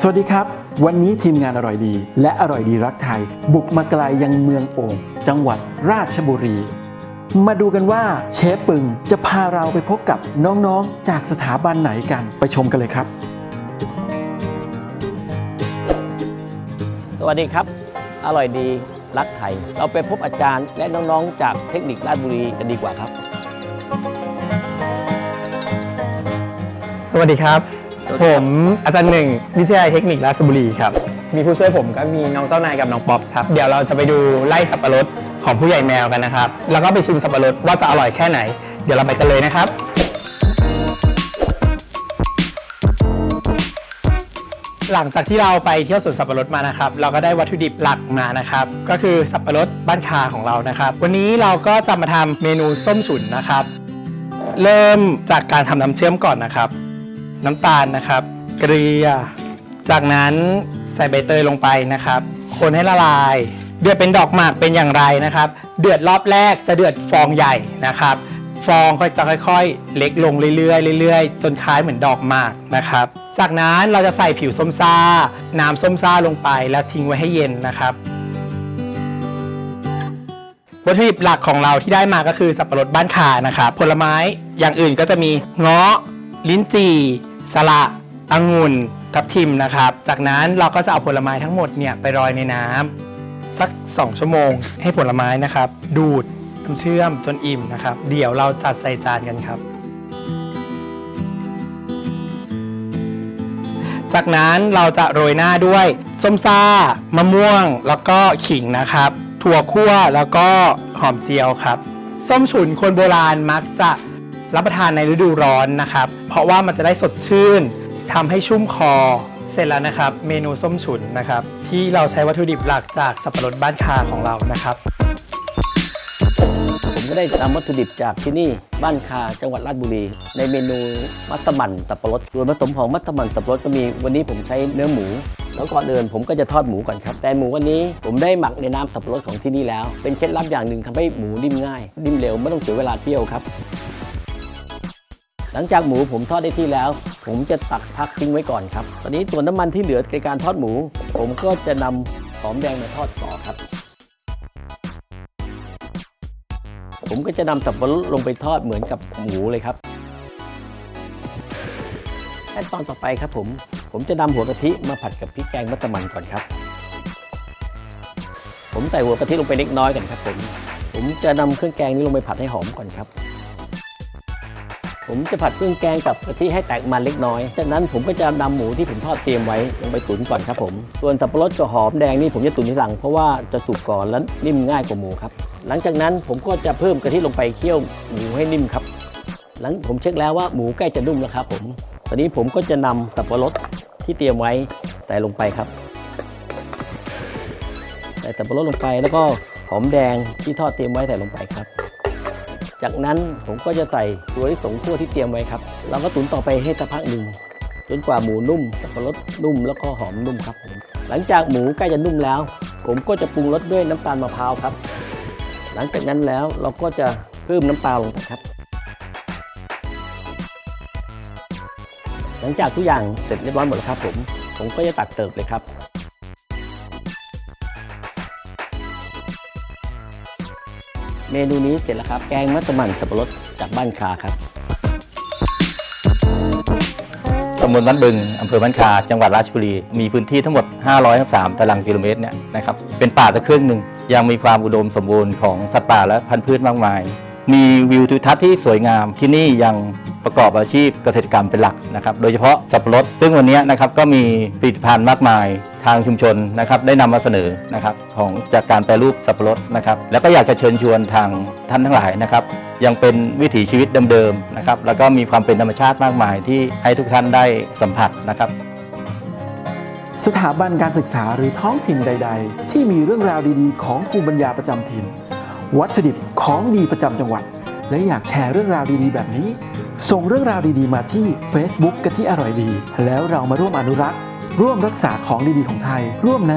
สวัสดีครับ วันนี้ทีมงานอร่อยดี และอร่อยดีรักไทย บุกมาไกลยังเมืองโอ่งจังหวัดราชบุรี มาดูกันว่าเชฟปึงจะพาเราไปพบกับน้องๆ จากสถาบันไหนกันไปชมกันเลยครับ สวัสดีครับ อร่อยดีรักไทย เราไปพบอาจารย์และน้องๆ จากเทคนิคราชบุรีกันดีกว่าครับ สวัสดีครับ ผมอาจารย์หนึ่งวิทยาลัยเทคนิคราชบุรีครับ มีผู้ช่วยผมก็มีน้องเจ้านายกับน้องป๊อปครับ เดี๋ยวเราจะไปดูไล่สับปะรดของผู้ใหญ่แมวกันนะครับ แล้วก็ไปชิมสับปะรดว่าจะอร่อยแค่ไหน เดี๋ยวเราไปกันเลยนะครับ หลังจากที่เราไปเที่ยวสวนสับปะรดมานะครับ เราก็ได้วัตถุดิบหลักมานะครับ ก็คือสับปะรดบ้านคาของเรานะครับ วันนี้เราก็จะมาทำเมนูส้มฉุนนะครับ เริ่มจากการทำน้ำเชื่อมก่อนนะครับ น้ำตาลนะครับ เกลือ จากนั้นใส่ใบเตยลงไปนะครับ คนให้ละลาย เดือดเป็นดอกหมากเป็นอย่างไรนะครับ เดือดรอบแรกจะเดือดฟองใหญ่นะครับ ฟองก็จะค่อยๆ เล็กลงเรื่อยๆเรื่อยๆจนคล้ายเหมือนดอกหมากนะครับ จากนั้นเราจะใส่ผิวส้มซ่า น้ำส้มซ่าลงไปแล้วทิ้งไว้ให้เย็นนะครับวัตถุดิบหลักของเราที่ได้มาก็คือสับปะรดบ้านขานะครับ ผลไม้อย่างอื่นก็จะมีเงาะ ลิ้นจี่ สละองุ่นทับทิมนะครับ จากนั้นเราก็จะเอาผลไม้ทั้งหมดเนี่ยไปรอยในน้ำสัก 2 ชั่วโมง ให้ผลไม้นะครับ ดูดน้ำเชื่อมจนอิ่มนะครับ เดี๋ยวเราจัดใส่จานกันครับ จากนั้นเราจะโรยหน้าด้วยส้มซ่ามะม่วง แล้วก็ขิงนะครับ ถั่วคั่วแล้วก็หอมเจียวครับ ส้มฉุนคนโบราณมักจะ รับประทานในฤดูร้อนนะครับ เพราะว่ามันจะได้สดชื่นทำให้ชุ่มคอ เสร็จแล้วนะครับ เมนูส้มฉุนนะครับ ที่เราใช้วัตถุดิบหลักจากสับปะรดบ้านคาของเรานะครับ ผมก็ได้นำวัตถุดิบจากที่นี่บ้านคาจังหวัดราชบุรี ในเมนูมัสมั่นสับปะรดส่วนผสมของมัสมั่นสับปะรดก็มีวันนี้ผมใช้เนื้อหมูแล้วก่อนอื่นผมก็จะทอดหมูก่อนครับ แต่หมูวันนี้ผมได้หมักในน้ำสับปะรดของที่นี่แล้ว เป็นเคล็ดลับอย่างหนึ่งทำให้หมูนิ่มง่าย นิ่มเร็วไม่ต้องเสียเวลาเที่ยวครับ หลังจากหมูผมทอดได้ที่แล้ว ผมจะตักพักทิ้งไว้ก่อนครับ ตอนนี้ส่วนน้ำมันที่เหลือในการทอดหมู ผมก็จะนำหอมแดงมาทอดต่อครับ ผมก็จะนำสับปะรดลงไปทอดเหมือนกับหมูเลยครับขั้นตอนต่อไปครับผม ผมจะนำหัวกะทิมาผัดกับพริกแกงมัสมั่นก่อนครับ ผมใส่หัวกะทิลงไปเล็กน้อยก่อนครับผม ผมจะนำเครื่องแกงนี้ลงไปผัดให้หอมก่อนครับ ผมจะผัดเครื่องแกงกับกะทิให้แตกมันเล็กน้อย จากนั้นผมก็จะนำหมูที่ผมทอดเตรียมไว้ลงไปตุ๋นก่อนครับผม ส่วนสับปะรดกับหอมแดงนี่ผมจะตุ๋นทีหลังเพราะว่าจะสุกก่อนและนิ่มง่ายกว่าหมูครับ หลังจากนั้นผมก็จะเพิ่มกะทิลงไปเคี่ยวหมูให้นิ่มครับ หลังผมเช็คแล้วว่าหมูใกล้จะนุ่มแล้วครับผม ตอนนี้ผมก็จะนำสับปะรดที่เตรียมไว้ใส่ลงไปครับ ใส่สับปะรดลงไปแล้วก็หอมแดงที่ทอดเตรียมไว้ใส่ลงไปครับ จากนั้นผมก็จะใส่ตัวที่สงคั่วที่เตรียมไว้ครับ เราก็ตุ๋นต่อไปให้สักพักหนึ่งจนกว่าหมูนุ่มสับปะรดนุ่มแล้วก็หอมนุ่มครับผมหลังจากหมูใกล้จะนุ่มแล้ว ผมก็จะปรุงรสด้วยน้ำตาลมะพร้าวครับ หลังจากนั้นแล้วเราก็จะเพิ่มน้ำปลาลงไปครับ หลังจากทุกอย่างเสร็จเรียบร้อยหมดแล้วครับผมผมก็จะตักเสิร์ฟเลยครับ เมนูนี้เสร็จแล้วครับ แกงมัสมั่นสับปะรดจากบ้านคาครับตำบลบ้านบึงอำเภอบ้านคา จังหวัดราชบุรี มีพื้นที่ทั้งหมด 503 ตารางกิโลเมตรเนี่ยนะครับ เป็นป่าตะครึ่งหนึ่ง ยังมีความอุดมสมบูรณ์ของสัตว์ป่าและพันธุ์พืชมากมาย มีวิวทิวทัศน์ที่สวยงามที่นี่ยัง ประกอบอาชีพเกษตรกรรมเป็นหลักนะครับ โดยเฉพาะสับปะรด ซึ่งวันนี้นะครับก็มีผลิตภัณฑ์มากมายทางชุมชนนะครับได้นำมาเสนอนะครับของจากการแปรรูปสับปะรดนะครับแล้วก็อยากจะเชิญชวนทางท่านทั้งหลายนะครับยังเป็นวิถีชีวิตเดิมๆนะครับแล้วก็มีความเป็นธรรมชาติมากมายที่ให้ทุกท่านได้สัมผัสนะครับ สถาบันการศึกษาหรือท้องถิ่นใด ๆ ที่มีเรื่องราวดีๆ ของภูมิปัญญาประจำถิ่น วัตถุดิบของดีประจำจังหวัด และอยากแชร์เรื่องราวดีๆ แบบนี้ ส่งเรื่องราวดีๆมาที่ Facebook กะทิอร่อยดี แล้วเรามาร่วมอนุรักษ์ ร่วมรักษาของดีๆของไทย ร่วมใน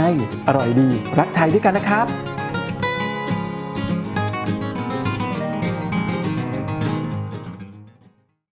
อร่อยดี รักไทยด้วยกันนะครับ